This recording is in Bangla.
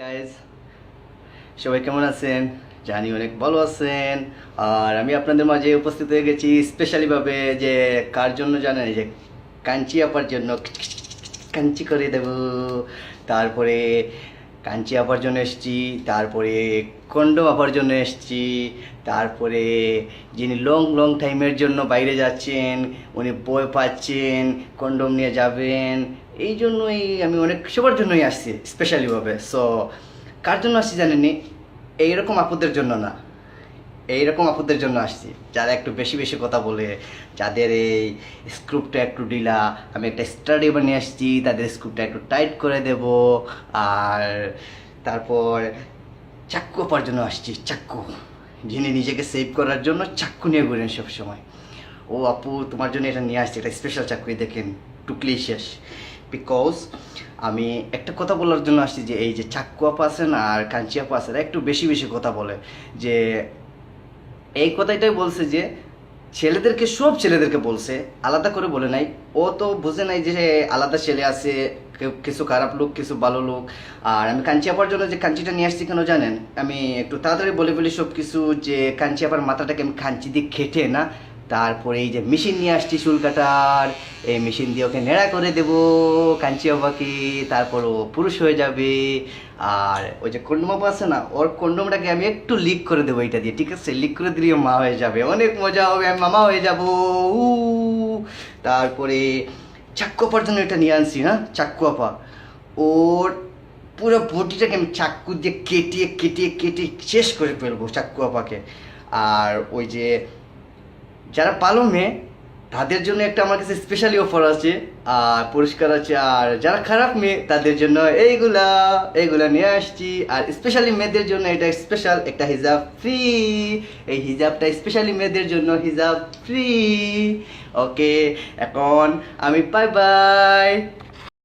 গাইজ সবাই কেমন আছেন? জানি অনেক ভালো আছেন। আর আমি আপনাদের মাঝে উপস্থিত হয়ে গেছি স্পেশালিভাবে যে কার জন্য জানেন যে কাঞ্চি আপার জন্য। কাঞ্চি করে দেব। তারপরে কাঞ্চি আপার জন্য এসছি, তারপরে কন্ডম আপার জন্য এসছি, তারপরে যিনি লং লং টাইমের জন্য বাইরে যাচ্ছেন, উনি বই পাচ্ছেন, কন্ডম নিয়ে যাবেন এই জন্যই আমি অনেক সবার জন্যই আসছি স্পেশালিভাবে সো কার জন্য আসছি জানেননি? এইরকম আপুদের জন্য না। এইরকম আপুদের জন্য আসছি। যারা একটু বেশি বেশি কথা বলে, যাদের এই স্ক্রুপটা একটু ঢিলা, আমি একটা স্টাডি বানিয়ে আসছি, তাদের স্ক্রুপটা একটু টাইট করে দেব, আর তারপর চাক্কু পাওয়ার জন্য আসছি চাক্কু যিনি নিজেকে সেভ করার জন্য চাক্কু নিয়ে ঘুরেন সবসময়। ও আপু, তোমার জন্য এটা নিয়ে আসছি এটা স্পেশাল চাকরি দেখেন টুকলি শেষ। বিকজ আমি একটা কথা বলার জন্য আসছি যে এই যে চাক্কু আপা আছেন আর কাঞ্চি আপা একটু বেশি বেশি কথা বলে। যে এই কথাটাই বলছে যে ছেলেদেরকে, সব ছেলেদেরকে বলছে, আলাদা করে বলে নাই। ও তো বুঝে নাই যে আলাদা ছেলে আছে কিছু খারাপ লোক, কিছু ভালো লোক। আর আমি কাঞ্চি আপার জন্য যে কাঞ্চিটা নিয়ে আসছি কেন জানেন? আমি একটু তাড়াতাড়ি বলে ফেলি সব কিছু যে কাঞ্চি আপার মাথাটাকে আমি কাঞ্চি দিয়ে খেটে না তারপরে এই যে মেশিন নিয়ে আসছি চুল কাটার, এই মেশিন দিয়ে ওকে নেড়া করে দেব, কাঞ্চি বাবাকে, তারপর ও পুরুষ হয়ে যাবে। আর ওই যে কন্ডম আছে না, ওর কন্ডমটাকে আমি একটু লিক করে দেবো এটা দিয়ে, ঠিক আছে? লিক করে দিলে ও মা হয়ে যাবে। অনেক মজা হবে, আমি মামা হয়ে যাব। উ তারপরে চাক্কু আপার জন্য এটা নিয়ে আনছি হ্যাঁ? চাক্কু আপা। ওর পুরো বটিটাকে আমি চাক্কু দিয়ে কেটিয়ে কেটিয়ে কেটে শেষ করে ফেলব চাক্কু আপাকে। আর ওই যে যারা পালং মেয়ে তাদের জন্য একটা আমার কাছে স্পেশালি অফার আছে, আর পরিষ্কার আছে, আর যারা খারাপ মেয়ে, তাদের জন্য এইগুলা এইগুলা নিয়ে আসছি। আর স্পেশালি মেয়েদের জন্য এটা স্পেশাল একটা হিজাব ফ্রি এই হিজাবটা স্পেশালি মেয়েদের জন্য হিজাব ফ্রি ওকে এখন আমি বাই বাই